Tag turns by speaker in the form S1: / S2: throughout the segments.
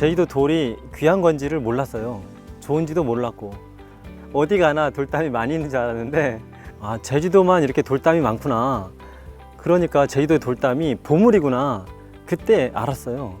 S1: 제주도 돌이 귀한 건지를 몰랐어요. 좋은지도 몰랐고 어디 가나 돌담이 많이 있는 줄 알았는데 아 제주도만 이렇게 돌담이 많구나. 그러니까 제주도 돌담이 보물이구나. 그때 알았어요.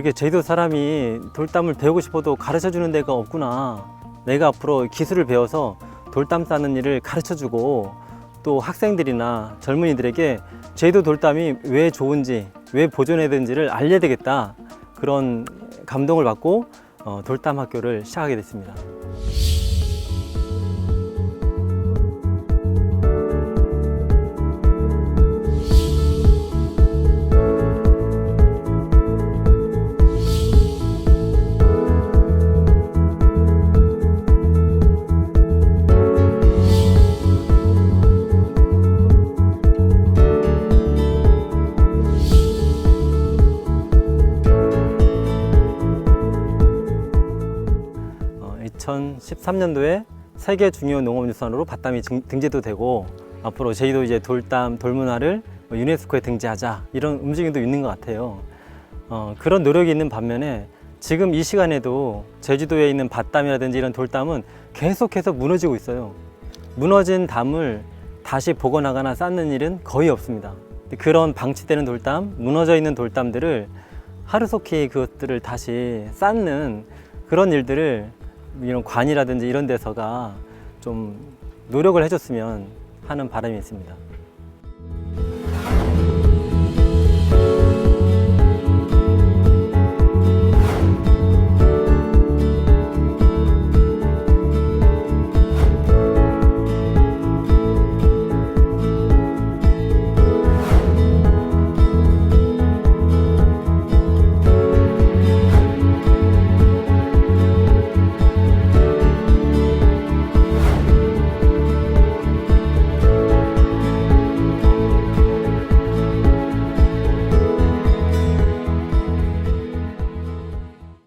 S1: 이렇게 제주도 사람이 돌담을 배우고 싶어도 가르쳐 주는 데가 없구나. 내가 앞으로 기술을 배워서 돌담 싸는 일을 가르쳐 주고 또 학생들이나 젊은이들에게 제주도 돌담이 왜 좋은지, 왜 보존해야 되는지를 알려야 되겠다. 그런 감동을 받고 어, 돌담 학교를 시작하게 됐습니다. 2013년도에 세계 중요 농업유산으로 증- 등재도 되고 앞으로 제주도 이제 돌담 돌문화를 뭐 유네스코에 등재하자 이런 움직임도 있는 것 같아요. 어, 그런 노력이 있는 반면에 지금 이 시간에도 제주도에 있는 밭담이라든지 이런 돌담은 계속해서 무너지고 있어요. 무너진 담을 다시 복원하거나 쌓는 일은 거의 없습니다. 그런 방치되는 돌담, 무너져 있는 돌담들을 하루속히 그것들을 다시 쌓는 그런 일들을 이런 관이라든지 이런 데서가 좀 노력을 해줬으면 하는 바람이 있습니다.